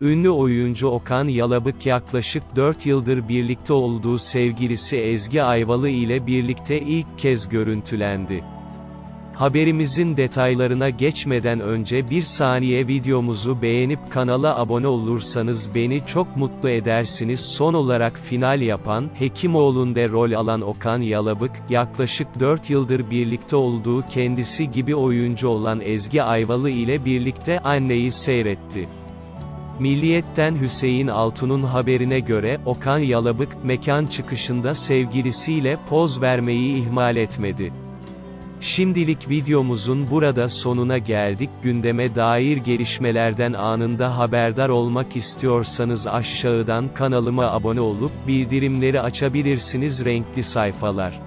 Ünlü oyuncu Okan Yalabık yaklaşık 4 yıldır birlikte olduğu sevgilisi Ezgi Ayvalı ile birlikte ilk kez görüntülendi. Haberimizin detaylarına geçmeden önce bir saniye videomuzu beğenip kanala abone olursanız beni çok mutlu edersiniz. Son olarak final yapan, Hekimoğlu'nda rol alan Okan Yalabık, yaklaşık 4 yıldır birlikte olduğu kendisi gibi oyuncu olan Ezgi Ayvalı ile birlikte anneyi seyretti. Milliyet'ten Hüseyin Altun'un haberine göre, Okan Yalabık, mekan çıkışında sevgilisiyle poz vermeyi ihmal etmedi. Şimdilik videomuzun burada sonuna geldik. Gündeme dair gelişmelerden anında haberdar olmak istiyorsanız aşağıdan kanalıma abone olup, bildirimleri açabilirsiniz renkli sayfalar.